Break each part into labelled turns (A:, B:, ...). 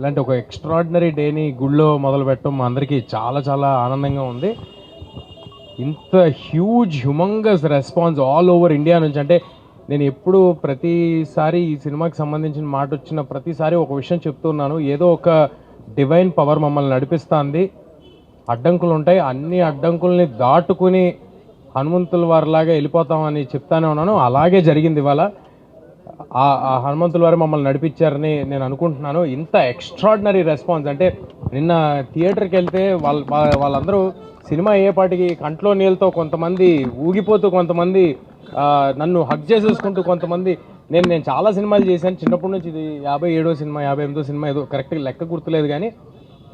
A: ఇలాంటి ఒక ఎక్స్ట్రాడినరీ డేని గుళ్ళో మొదలు పెట్టడం మా అందరికీ చాలా చాలా ఆనందంగా ఉంది. ఇంత huge humongous response all over India నుంచి. అంటే నేను ఎప్పుడు ప్రతిసారి ఈ సినిమాకి సంబంధించిన మాట వచ్చిన ప్రతిసారి ఒక విషయం చెప్తున్నాను ఏదో ఒక డివైన్ పవర్ మమ్మల్ని నడిపిస్తుంది. అడ్డంకులు ఉంటాయి. అన్ని అడ్డంకుల్ని దాటుకుని హనుమంతుల వారిలాగా వెళ్ళిపోతామని చెప్తానే ఉన్నాను. అలాగే జరిగింది ఇవాళ. ఆ ఆ హనుమంతుల వారు మమ్మల్ని నడిపించారని నేను అనుకుంటున్నాను. ఇంత ఎక్స్ట్రాడినరీ రెస్పాన్స్ అంటే నిన్న థియేటర్కి వెళ్తే వాళ్ళ వాళ్ళందరూ సినిమా అయ్యేపాటికి కంట్లో నీళ్ళతో కొంతమంది ఊగిపోతూ కొంతమంది నన్ను హక్ చేసేసుకుంటూ కొంతమంది. నేను నేను చాలా సినిమాలు చేశాను. చిన్నప్పటి నుంచి ఇది యాభై ఏడో సినిమా యాభై ఎనిమిదో సినిమా ఏదో కరెక్ట్గా లెక్క గుర్తులేదు కానీ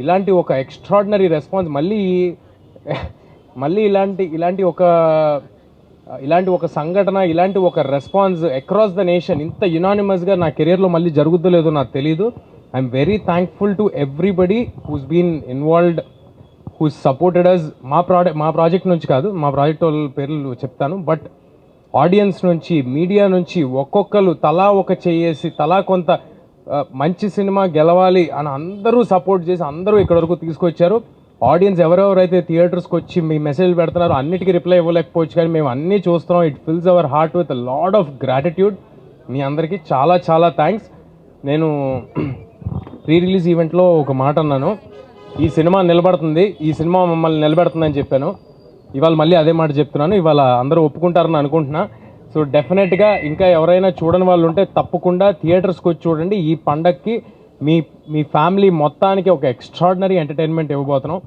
A: ఇలాంటి ఒక ఎక్స్ట్రాడినరీ రెస్పాన్స్ మళ్ళీ మళ్ళీ ఇలాంటి ఇలాంటి ఒక ఇలాంటి ఒక సంఘటన ఇలాంటి ఒక రెస్పాన్స్ అక్రాస్ ద నేషన్ ఇంత యునానిమస్గా నా కెరియర్లో మళ్ళీ జరుగుద్దో లేదో నాకు తెలియదు I'm very thankful to everybody who's been involved who supported us మా ప్రాడక్ట్ మా ప్రాజెక్ట్ నుంచి కాదు మా ప్రాజెక్ట్ వాళ్ళ పేర్లు చెప్తాను. బట్ ఆడియన్స్ నుంచి మీడియా నుంచి ఒక్కొక్కరు తలా ఒక చేసి తలా కొంత మంచి సినిమా గెలవాలి అని అందరూ సపోర్ట్ చేసి అందరూ ఇక్కడ వరకు తీసుకొచ్చారు. ఆడియన్స్ ఎవరెవరైతే థియేటర్స్కి వచ్చి మీ మెసేజ్ పెడుతున్నారో అన్నిటికీ రిప్లై ఇవ్వలేకపోవచ్చు కానీ మేము అన్నీ చూస్తున్నాం. It fills our heart with lot of gratitude మీ అందరికీ చాలా చాలా థ్యాంక్స్ నేను ప్రీ రిలీజ్ ఈవెంట్లో ఒక మాట అన్నాను. ఈ సినిమా నిలబడుతుంది. ఈ సినిమా మమ్మల్ని నిలబెడుతుందని చెప్పాను. ఇవాళ మళ్ళీ అదే మాట చెప్తున్నాను. ఇవాళ అందరూ ఒప్పుకుంటారని అనుకుంటున్నా. సో డెఫినెట్గా ఇంకా ఎవరైనా చూడని వాళ్ళు ఉంటే తప్పకుండా థియేటర్స్కి వచ్చి చూడండి. ఈ పండక్కి మీ మీ ఫ్యామిలీ మొత్తానికి ఒక ఎక్స్ట్రాడినరీ ఎంటర్టైన్మెంట్ ఇవ్వబోతున్నాం.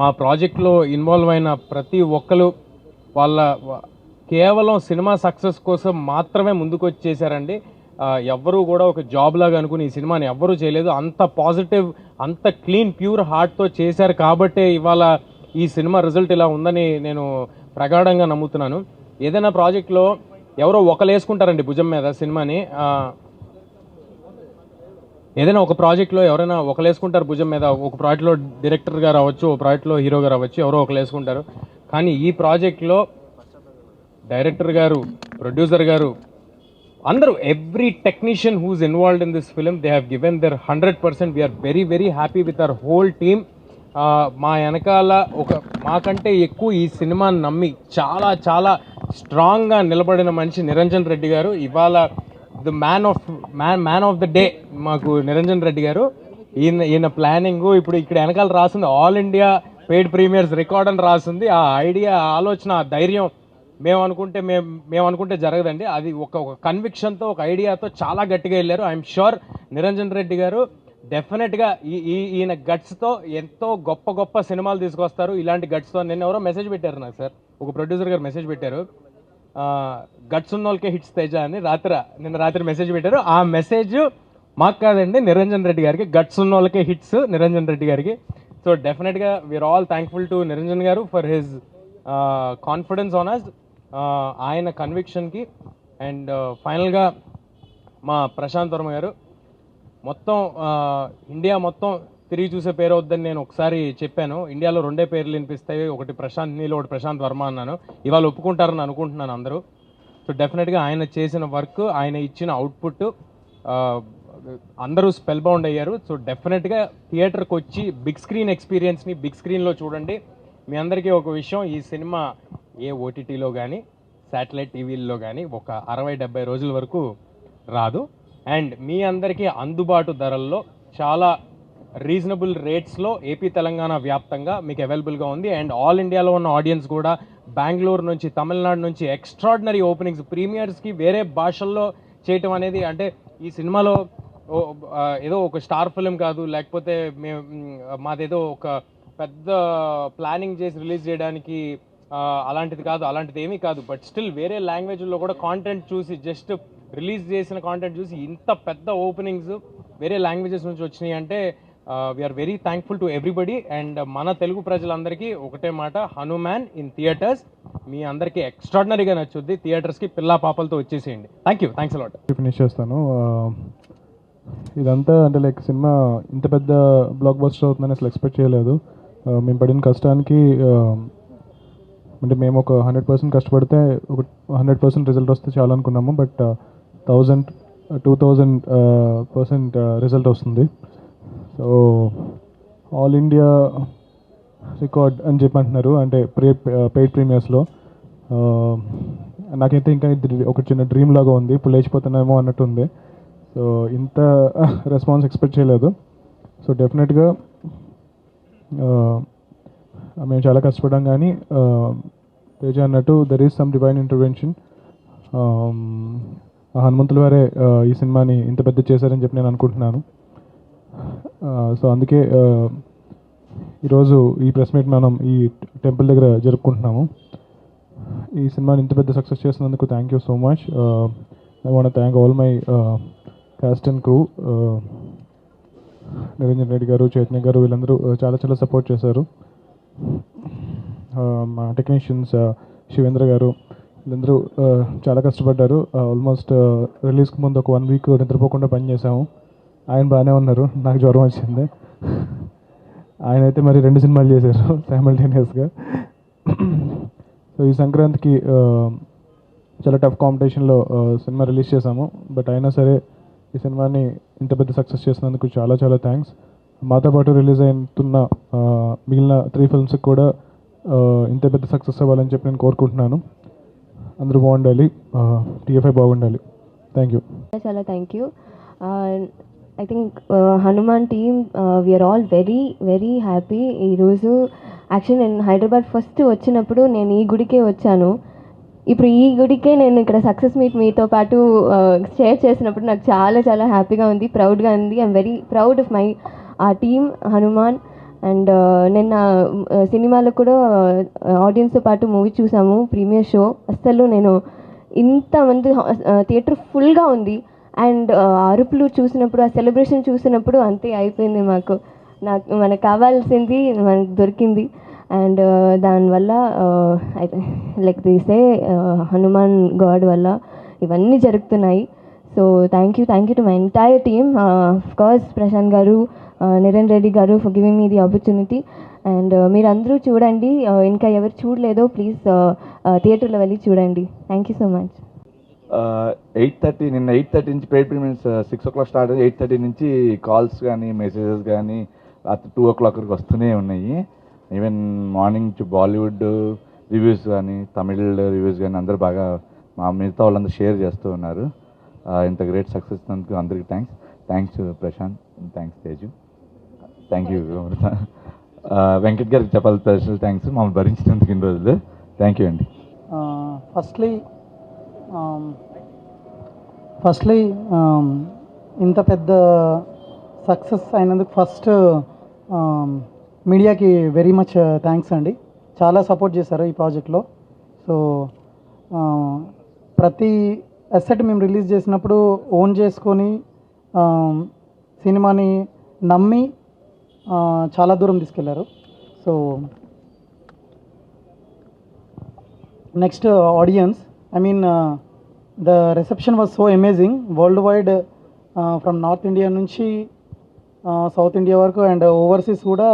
A: మా ప్రాజెక్ట్లో ఇన్వాల్వ్ అయిన ప్రతి ఒక్కరు వాళ్ళ కేవలం సినిమా సక్సెస్ కోసం మాత్రమే ముందుకు వచ్చేసారండి ఎవ్వరూ కూడా ఒక జాబ్ లాగా అనుకుని ఈ సినిమాని ఎవ్వరూ చేయలేదు. అంత పాజిటివ్ అంత క్లీన్ ప్యూర్ హార్ట్తో చేశారు కాబట్టే ఇవాళ ఈ సినిమా రిజల్ట్ ఇలా ఉందని నేను ప్రగాఢంగా నమ్ముతున్నాను. ఏదైనా ప్రాజెక్ట్లో ఎవరో ఒకరు వేసుకుంటారండి భుజం మీద సినిమాని. ఏదైనా ఒక ప్రాజెక్ట్లో ఎవరైనా ఒకరు వేసుకుంటారు భుజం మీద ఒక ప్రాజెక్ట్లో డైరెక్టర్గా రావచ్చు ఒక ప్రాజెక్ట్లో హీరోగా రావచ్చు ఎవరో ఒకరు వేసుకుంటారు కానీ ఈ ప్రాజెక్ట్లో డైరెక్టర్ గారు ప్రొడ్యూసర్ గారు అందరూ every technician who's involved in this film they have given their hundred percent we are very very happy with our whole team. మా వెనకాల ఒక మాకంటే ఎక్కువ ఈ సినిమాని నమ్మి చాలా చాలా స్ట్రాంగ్గా నిలబడిన మనిషి నిరంజన్ రెడ్డి గారు. ఇవాళ the man of man man of the day మాకు నిరంజన్ రెడ్డి గారు. ఈయన ఈయన ప్లానింగ్ ఇప్పుడు ఇక్కడ వెనకాల రాసింది all India paid premieres record అని రాసింది. ఆ ఐడియా ఆలోచన ఆ ధైర్యం మేము అనుకుంటే మేము మేము అనుకుంటే జరగదండి. అది ఒక ఒక కన్విక్షన్తో ఒక ఐడియాతో చాలా గట్టిగా వెళ్ళారు. ఐఎమ్ షూర్ నిరంజన్ రెడ్డి గారు డెఫినెట్గా ఈ ఈ- ఈయన గట్స్తో ఎంతో గొప్ప గొప్ప సినిమాలు తీసుకొస్తారు. ఇలాంటి గట్స్తో నిన్న ఎవరో మెసేజ్ పెట్టారు నాకు సార్. ఒక ప్రొడ్యూసర్ గారు మెసేజ్ పెట్టారు. గట్స్ ఉన్న వాళ్ళకే హిట్స్ తేజ అని రాత్రి నిన్న రాత్రి మెసేజ్ పెట్టారు. ఆ మెసేజ్ మాకు కాదండి నిరంజన్ రెడ్డి గారికి. గట్స్ ఉన్న వాళ్ళకే హిట్స్ నిరంజన్ రెడ్డి గారికి. సో డెఫినెట్గా we are all thankful to Niranjan గారు for his confidence on us ఆయన కన్విక్షన్కి అండ్ ఫైనల్గా మా ప్రశాంత్ వర్మ గారు మొత్తం ఇండియా మొత్తం తిరిగి చూసే పేరు వద్దని నేను ఒకసారి చెప్పాను. ఇండియాలో రెండే పేర్లు వినిపిస్తాయి. ఒకటి ప్రశాంత్ నీల్ ఒకటి ప్రశాంత్ వర్మ అన్నాను. ఇవాళ ఒప్పుకుంటారని అనుకుంటున్నాను అందరూ. సో డెఫినెట్గా ఆయన చేసిన వర్క్ ఆయన ఇచ్చిన అవుట్పుట్ అందరూ స్పెల్ బౌండ్ అయ్యారు. సో డెఫినెట్గా థియేటర్కి వచ్చి బిగ్ స్క్రీన్ ఎక్స్పీరియన్స్ని బిగ్ స్క్రీన్లో చూడండి. మీ అందరికీ ఒక విషయం ఈ సినిమా ఏ ఓటీటీలో కానీ శాటిలైట్ టీవీల్లో కానీ ఒక అరవై డెబ్బై రోజుల వరకు రాదు. అండ్ మీ అందరికీ అందుబాటు ధరల్లో చాలా రీజనబుల్ రేట్స్లో ఏపీ తెలంగాణ వ్యాప్తంగా మీకు అవైలబుల్గా ఉంది. అండ్ ఆల్ ఇండియాలో ఉన్న ఆడియన్స్ కూడా బెంగళూరు నుంచి తమిళనాడు నుంచి ఎక్స్ట్రాడినరీ ఓపెనింగ్స్ ప్రీమియర్స్కి వేరే భాషల్లో చేయటం అనేది అంటే ఈ సినిమాలో ఏదో ఒక స్టార్ ఫిలిం కాదు లేకపోతే మేము మాదేదో ఒక పెద్ద ప్లానింగ్ చేసి రిలీజ్ చేయడానికి అలాంటిది కాదు అలాంటిది ఏమీ కాదు. బట్ స్టిల్ వేరే లాంగ్వేజ్లో కూడా కాంటెంట్ చూసి జస్ట్ రిలీజ్ చేసిన కాంటెంట్ చూసి ఇంత పెద్ద ఓపెనింగ్స్ వేరే లాంగ్వేజెస్ నుంచి వచ్చినాయి అంటే we are very thankful to everybody and మన తెలుగు ప్రజలందరికీ ఒకటే మాట హనుమాన్ ఇన్ థియేటర్స్ మీ అందరికీ ఎక్స్ట్రాడినరీగా నచ్చుద్ది. థియేటర్స్కి పిల్లా పాపలతో వచ్చేసేయండి. Thank you thanks a lot
B: finish చేస్తాను. ఇదంతా అంటే లైక్ సినిమా ఇంత పెద్ద బ్లాక్ బస్టర్ అవుతుందని అసలు ఎక్స్పెక్ట్ చేయలేదు. మేము పడిన కష్టానికి అంటే మేము ఒక హండ్రెడ్ పర్సెంట్ కష్టపడితే ఒక హండ్రెడ్ పర్సెంట్ రిజల్ట్ వస్తే చాలా అనుకున్నాము but thousand two thousand percent result వస్తుంది. సో ఆల్ ఇండియా రికార్డ్ అని చెప్పి అంటున్నారు అంటే ప్రే పెయిడ్ ప్రీమియర్స్లో. నాకైతే ఇంకా ఒక చిన్న డ్రీమ్ లాగా ఉంది. ఇప్పుడు లేచిపోతున్నామో అన్నట్టు ఉంది సో ఇంత రెస్పాన్స్ ఎక్స్పెక్ట్ చేయలేదు. సో డెఫినెట్గా మేము చాలా కష్టపడ్డాం కానీ తేజ అన్నట్టు there is some divine intervention హనుమంతుల వారే ఈ సినిమాని ఇంత పెద్ద చేశారని చెప్పి నేను అనుకుంటున్నాను. సో అందుకే ఈరోజు ఈ ప్రెస్ మీట్ మనం ఈ టెంపుల్ దగ్గర జరుపుకుంటున్నాము. ఈ సినిమాని ఇంత పెద్ద సక్సెస్ చేసినందుకు thank you so much I want thank all my cast and crew Niranjan Reddy గారు చైతన్య గారు వీళ్ళందరూ చాలా చాలా సపోర్ట్ చేశారు. మా టెక్నీషియన్స్ శివేంద్ర గారు వీళ్ళందరూ చాలా కష్టపడ్డారు. ఆల్మోస్ట్ రిలీజ్కి ముందు ఒక వన్ వీక్ నిద్రపోకుండా పని చేసాము ఆయన బాగానే ఉన్నారు. నాకు జ్వరం వచ్చింది. ఆయన అయితే మరి రెండు సినిమాలు చేశారు సైమల్టేనియస్గా సో ఈ సంక్రాంతికి చాలా టఫ్ కాంపిటీషన్లో సినిమా రిలీజ్ చేశాము. బట్ అయినా సరే ఈ సినిమాని ఇంత పెద్ద సక్సెస్ చేసినందుకు చాలా చాలా థ్యాంక్స్ మాతో పాటు రిలీజ్ అవుతున్న మిగిలిన త్రీ ఫిల్మ్స్కి కూడా ఇంత పెద్ద సక్సెస్ అవ్వాలని చెప్పి నేను కోరుకుంటున్నాను. అందరూ బాగుండాలి. టీఎఫ్ఐ బాగుండాలి. థ్యాంక్ యూ
C: చాలా thank you I think Hanuman team we are all very very happy ఈరోజు యాక్చువల్ నేను హైదరాబాద్ ఫస్ట్ వచ్చినప్పుడు నేను ఈ గుడికే వచ్చాను. ఇప్పుడు ఈ గుడికే నేను ఇక్కడ సక్సెస్ మీట్ మీతో పాటు షేర్ చేసినప్పుడు నాకు చాలా చాలా హ్యాపీగా ఉంది ప్రౌడ్గా ఉంది. I'm very proud of my uh team Hanuman. And నిన్న సినిమాలో కూడా ఆడియన్స్తో పాటు మూవీ చూసాము ప్రీమియర్ షో. అస్సలు నేను ఇంతమంది థియేటర్ ఫుల్గా ఉంది. అండ్ అరుపులు చూసినప్పుడు ఆ సెలబ్రేషన్ చూసినప్పుడు అంతే అయిపోయింది మాకు. నాకు మనకు కావాల్సింది మనకు దొరికింది. అండ్ దానివల్ల లైక్ తీసే హనుమాన్ గాడ్ వల్ల ఇవన్నీ జరుగుతున్నాయి. So thank you thank you to my entire team course Prashanth గారు నిరణ్ రెడ్డి గారు for giving me the opportunity and మీరందరూ చూడండి ఇంకా ఎవరు చూడలేదో ప్లీజ్ థియేటర్లో వెళ్ళి చూడండి. Thank you so much
D: eight thirty నిన్న ఎయిట్ థర్టీ నుంచి paid payments six o'clock start eight thirty నుంచి కాల్స్ కానీ మెసేజెస్ కానీ రాత్రి టూ ఓ క్లాక్ వరకు వస్తూనే ఉన్నాయి. ఈవెన్ మార్నింగ్ నుంచి బాలీవుడ్ రివ్యూస్ కానీ తమిళ్ రివ్యూస్ కానీ అందరూ బాగా మా మిగతా వాళ్ళందరూ షేర్ చేస్తూ ఉన్నారు. ఇంత గ్రేట్ సక్సెస్ అందుకు అందరికీ thanks thanks Prashanth thanks Teju thank you Venkat గారికి చెప్పాలి స్పెషల్ థ్యాంక్స్ మమ్మల్ని భరించినందుకు ఇన్ని రోజులు. థ్యాంక్ యూ అండి.
E: ఫస్ట్లీ ఫస్ట్లీ um, um, ఇంత పెద్ద సక్సెస్ అయినందుకు ఫస్ట్ um, మీడియాకి వెరీ మచ్ థ్యాంక్స్ అండి. చాలా సపోర్ట్ చేశారు ఈ ప్రాజెక్ట్లో సో uh, ప్రతి అసెట్ మేము రిలీజ్ చేసినప్పుడు ఓన్ చేసుకొని సినిమాని నమ్మి చాలా దూరం తీసుకెళ్ళారు. So next audience I mean the reception was so amazing worldwide from north India నుంచి uh, సౌత్ ఇండియా వరకు అండ్ ఓవర్సీస్ కూడా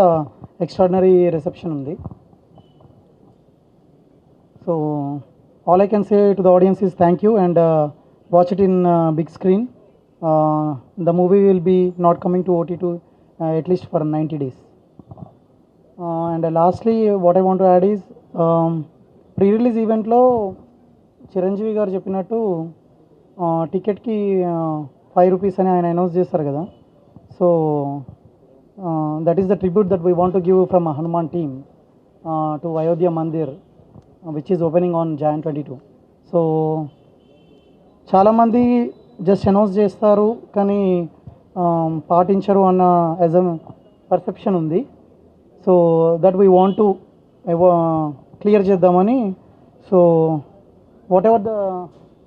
E: ఎక్స్ట్రాడినరీ రిసెప్షన్ ఉంది. So all I can say to the audience is thank you and watch it in big screen the movie will be not coming to OTT to at least for ninety days and lastly what I want add is pre release ఈవెంట్లో చిరంజీవి గారు చెప్పినట్టు టికెట్కి five rupees అని ఆయన announce చేస్తారు కదా. So that is the tribute that we want to give from Hanuman team to Ayodhya Mandir which is opening on Jan twenty two so చాలామంది just announce చేస్తారు కానీ పాటించరు అన్న యాజ్ అ పర్సెప్షన్ ఉంది. So that we want to clear చేద్దామని. So whatever the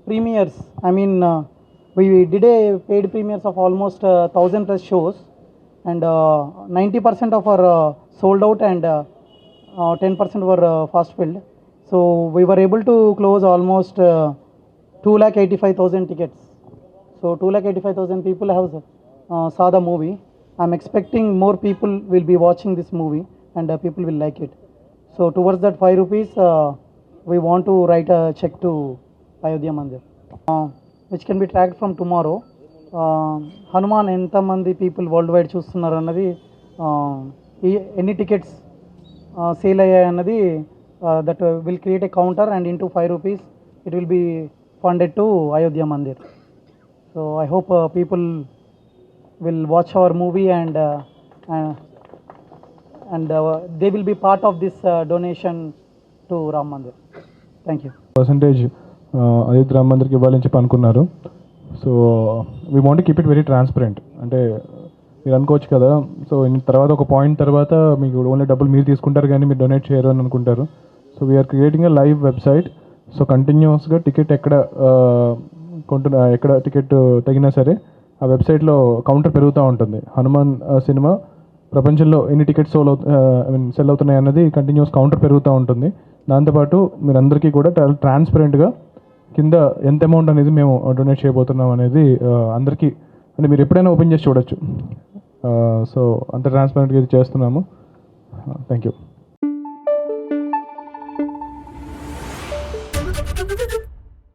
E: premieres I mean we did a paid premieres of almost thousand plus shows and ninety percent of our sold out and ten percent were fast filled so we were able to close almost two lakh eighty five thousand tickets so two lakh eighty five thousand people have saw the movie. I'm expecting more people will be watching this movie and uh, people will like it. So towards that 5 rupees, uh, we want to write a check to Ayodhya Mandir, uh, which can be tracked from tomorrow. Uh, Hanuman ఎంతమంది people worldwide చూస్తున్నారు అన్నది uh, ఈ- ఎన్ని tickets sale అయ్యాయి అన్నది that will create a counter and into five rupees it will be funded to Ayodhya Mandir so I hope people will watch our movie and and they will be part of this donation to Ram Mandir thank you
B: percentage Ayodhya Ram మందిర్కి ఇవ్వాలని చెప్పి అనుకున్నారు. So we want keep it very transparent అంటే మీరు అనుకోవచ్చు కదా so తర్వాత ఒక point తర్వాత మీకు ఓన్లీ డబ్బులు మీరు తీసుకుంటారు కానీ మీరు డొనేట్ చేయరు అని అనుకుంటారు. So we are creating a live website so కంటిన్యూస్గా టికెట్ ఎక్కడ కొంటున్న ఎక్కడ టికెట్ తగినా సరే ఆ వెబ్సైట్లో కౌంటర్ పెరుగుతూ ఉంటుంది. హనుమాన్ సినిమా ప్రపంచంలో ఎన్ని tickets sold I mean sell అవుతున్నాయి అన్నది కంటిన్యూస్ కౌంటర్ పెరుగుతూ ఉంటుంది. దాంతోపాటు మీరందరికీ కూడా ట్రా ట్రాన్స్పరెంట్గా కింద ఎంత అమౌంట్ అనేది మేము డొనేట్ చేయబోతున్నాం అనేది అందరికీ అంటే మీరు ఎప్పుడైనా ఓపెన్ చేసి చూడొచ్చు. సో అంత ట్రాన్స్పరెంట్గా ఇది చేస్తున్నాము. Thank you